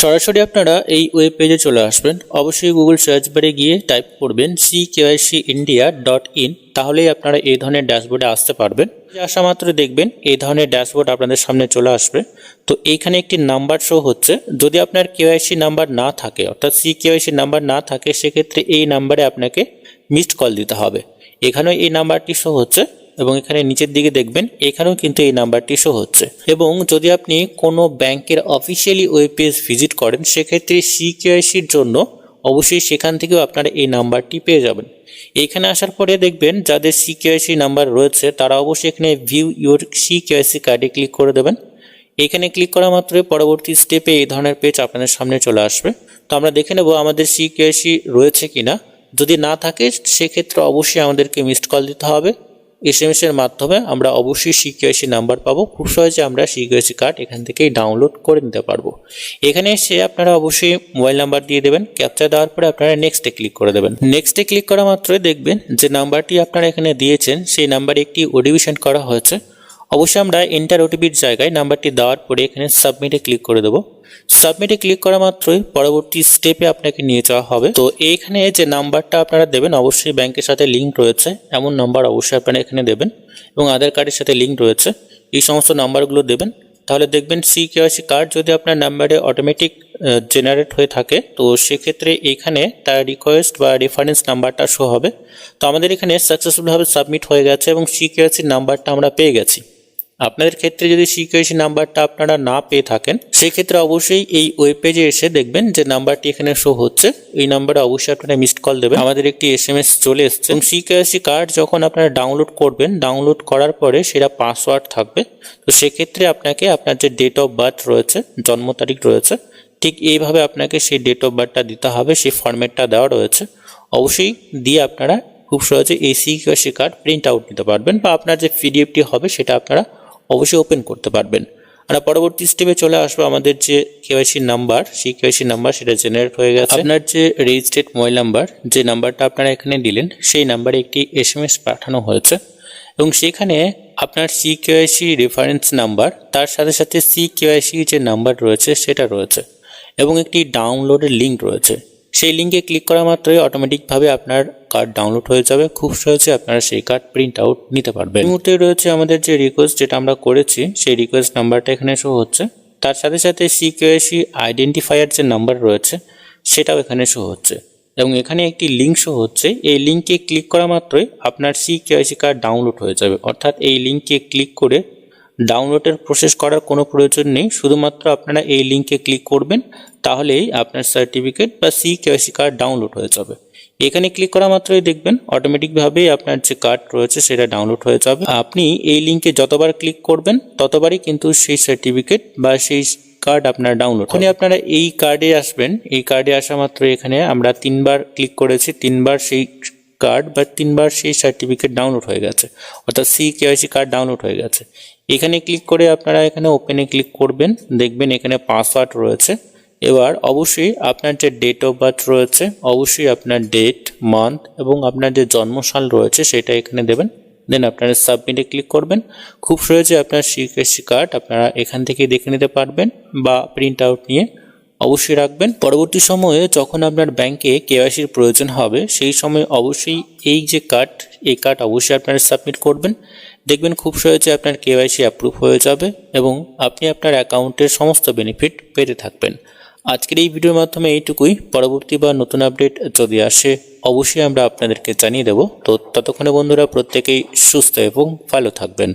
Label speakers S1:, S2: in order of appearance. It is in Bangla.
S1: সরাসরি আপনারা এই ওয়েব পেজে চলে আসবেন। অবশ্যই গুগল সার্চ বারে গিয়ে টাইপ করবেন C KYC India dot in তাহলেই আপনারা এই ধরনের ড্যাশবোর্ডে আসতে পারবেন। আসা মাত্র দেখবেন, এই ধরনের ড্যাশবোর্ড আপনাদের সামনে চলে আসবে। তো এইখানে একটি নাম্বার শো হচ্ছে। যদি আপনার কেওয়াইসি নাম্বার না থাকে, অর্থাৎ সি কেওয়াইসি নাম্বার না থাকে, সেক্ষেত্রে এই নাম্বারে আপনাকে মিসড কল দিতে হবে। এখানেও এই নাম্বারটি শো হচ্ছে। এবং এখানে নিচের দিকে দেখবেন, এখানেও কিন্তু এই নাম্বারটি শো হচ্ছে। এবং যদি আপনি কোনো ব্যাংকের অফিসিয়ালি ওয়েব পেজ ভিজিট করেন, সেক্ষেত্রে সিকিউআইসির জন্য অবশ্যই সেখান থেকেও আপনারা এই নাম্বারটি পেয়ে যাবেন। এখানে আসার পরে দেখবেন, যাদের সিকিউআইসি নাম্বার রয়েছে, তারা অবশ্যই এখানে ভিউ ইউর সিকিউআইসি কার্ডে ক্লিক করে দেবেন। এখানে ক্লিক করা মাত্রই পরবর্তী স্টেপে এই ধরনের পেজ আপনাদের সামনে চলে আসবে। তো আমরা দেখে নেব আমাদের সিকিউআইসি রয়েছে কিনা। যদি না থাকে, সেক্ষেত্রে অবশ্যই আমাদেরকে মিসড কল দিতে হবে। এস এম এর মাধ্যমে আমরা অবশ্যই সিকিউআইসি নাম্বার পাবো। খুব সহজে আমরা সিকিউআইসি কার্ড এখান থেকেই ডাউনলোড করে নিতে পারব। এখানে এসে আপনারা অবশ্যই মোবাইল নাম্বার দিয়ে দেবেন। ক্যাপচার দেওয়ার পরে আপনারা নেক্সটে ক্লিক করে দেবেন। নেক্সটে ক্লিক করা মাত্রই দেখবেন যে নাম্বারটি আপনারা এখানে দিয়েছেন। সেই নাম্বারে একটি ওডিবি সেন্ড করা হয়েছে। অবশ্যই আমরা এন্টার ওটিপির জায়গায় নাম্বারটি দেওয়ার পরে এখানে সাবমিটে ক্লিক করে দেবো। সাবমিটে ক্লিক করা মাত্রই পরবর্তী স্টেপে আপনাকে নিয়ে যাওয়া হবে। তো এইখানে যে নাম্বারটা আপনারা দেবেন, অবশ্যই ব্যাংকের সাথে লিঙ্ক রয়েছে। এমন নাম্বার অবশ্যই আপনারা এখানে দেবেন এবং আধার কার্ডের সাথে লিঙ্ক রয়েছে। এই সমস্ত নাম্বারগুলো দেবেন। তাহলে দেখবেন সি কেওয়াইসি কার্ড যদি আপনার নাম্বারে অটোমেটিক জেনারেট হয়ে থাকে, তো সেক্ষেত্রে এখানে তার রিকোয়েস্ট বা রেফারেন্স নাম্বারটা শো হবে। তো আমাদের এখানে সাকসেসফুলভাবে সাবমিট হয়ে গেছে এবং সি কেওয়াইসির নাম্বারটা আমরা পেয়ে গেছি। আপনাদের ক্ষেত্রে যদি সিকিউরিটি নাম্বারটা আপনারা না পেয়ে থাকেন, সেক্ষেত্রে অবশ্যই এই ওয়েব পেজে এসে দেখবেন যে নাম্বারটি এখানে শো হচ্ছে। এই নাম্বারে অবশ্যই আপনারা মিসড কল দেবেন। আমাদের একটি এস এম এস চলে এসছে। এবং সিকিউরিটি কার্ড যখন আপনারা ডাউনলোড করবেন ডাউনলোড করার পরে সেটা পাসওয়ার্ড থাকবে। তো সেক্ষেত্রে আপনাকে আপনার যে ডেট অফ বার্থ রয়েছে, জন্ম তারিখ রয়েছে, ঠিক এইভাবে আপনাকে সেই ডেট অফ বার্থটা দিতে হবে, সেই ফর্মেটটা দেওয়া রয়েছে। অবশ্যই দিয়ে আপনারা খুব সহজে এই সিকিউরিটি কার্ড প্রিন্ট আউট নিতে পারবেন বা আপনার যে পিডিএফটি হবে, সেটা আপনারা অবশ্যই ওপেন করতে পারবেন। আমরা পরবর্তী স্টেপে চলে আসব আমাদের যে কেওয়াইসি নাম্বার সেই কেওয়াইসি নাম্বার সেটা জেনারেট হয়ে গেছে। আপনার যে রেজিস্ট্রেড মোবাইল নাম্বার যে নাম্বারটা আপনারা এখানে দিলেন, সেই নাম্বারে একটি এস পাঠানো হয়েছে। এবং সেখানে আপনার সি কেওয়াইসি রেফারেন্স নাম্বার তার সাথে সাথে সি কেওয়াইসি যে নাম্বার রয়েছে, সেটা রয়েছে। এবং একটি ডাউনলোডের লিঙ্ক রয়েছে। সেই লিঙ্কে ক্লিক করা মাত্রই অটোমেটিকভাবে আপনার কার্ড ডাউনলোড হয়ে যাবে। খুব সহজে আপনারা সেই কার্ড প্রিন্ট আউট নিতে পারবেন। এই মুহূর্তে রয়েছে আমাদের যে রিকোয়েস্ট যেটা আমরা করেছি, সেই রিকোয়েস্ট নাম্বারটা এখানে শো হচ্ছে। তার সাথে সাথে সিকিউএসি আইডেন্টিফায়ার যে নাম্বার রয়েছে, সেটাও এখানে শো হচ্ছে। এবং এখানে একটি লিঙ্ক শো হচ্ছে। এই লিঙ্কে ক্লিক করা মাত্রই আপনার সি কেওয়াইসি কার্ড ডাউনলোড হয়ে যাবে। অর্থাৎ এই লিঙ্কে ক্লিক করে ডাউনলোডের প্রসেস করার কোনো প্রয়োজন নেই। শুধুমাত্র আপনারা এই লিঙ্কে ক্লিক করবেন, তাহলেই আপনার সার্টিফিকেট বা সি কেওয়াইসি কার্ড ডাউনলোড হয়ে যাবে। এখানে ক্লিক করা মাত্রই দেখবেন অটোমেটিকভাবেই আপনার যে কার্ড রয়েছে সেটা ডাউনলোড হয়ে যাবে। আপনি এই লিঙ্কে যতবার ক্লিক করবেন, ততবারই কিন্তু সেই সার্টিফিকেট বা সেই কার্ড আপনার ডাউনলোড এখানে আপনারা এই কার্ডে আসবেন। এই কার্ডে আসা মাত্র এখানে আমরা তিনবার ক্লিক করেছি। তিনবার সেই কার্ড বা তিনবার সেই সার্টিফিকেট ডাউনলোড হয়ে গেছে। অর্থাৎ সি কেওয়াইসি কার্ড ডাউনলোড হয়ে গেছে। এখানে ক্লিক করে আপনারা এখানে ওপেনে ক্লিক করবেন। দেখবেন এখানে পাসওয়ার্ড রয়েছে। এবার অবশ্যই আপনার যে ডেট অফ বার্থ রয়েছে, অবশ্যই আপনার ডেট মান্থ এবং আপনার যে জন্মসাল রয়েছে সেটা এখানে দেবেন। দেন আপনারা সাবমিটে ক্লিক করবেন। খুব সহজে আপনার সিকেসি কার্ড আপনারা এখান থেকে দেখে নিতে পারবেন বা প্রিন্ট আউট নিয়ে। অবশ্যই রাখবেন। পরবর্তী সময়ে যখন আপনার ব্যাংকে কেওয়াইসির প্রয়োজন হবে, সেই সময় অবশ্যই এই যে কার্ড, এই কার্ড অবশ্যই আপনারা সাবমিট করবেন। দেখবেন খুব সহজে আপনার কেওয়াইসি অ্যাপ্রুভ হয়ে যাবে এবং আপনি আপনার অ্যাকাউন্টের সমস্ত বেনিফিট পেতে থাকবেন। আজকের এই ভিডিওর মাধ্যমে এইটুকুই। পরবর্তী বা নতুন আপডেট যদি আসে, অবশ্যই আমরা আপনাদেরকে জানিয়ে দেব। তো ততক্ষণে বন্ধুরা, প্রত্যেকেই সুস্থ এবং ভালো থাকবেন।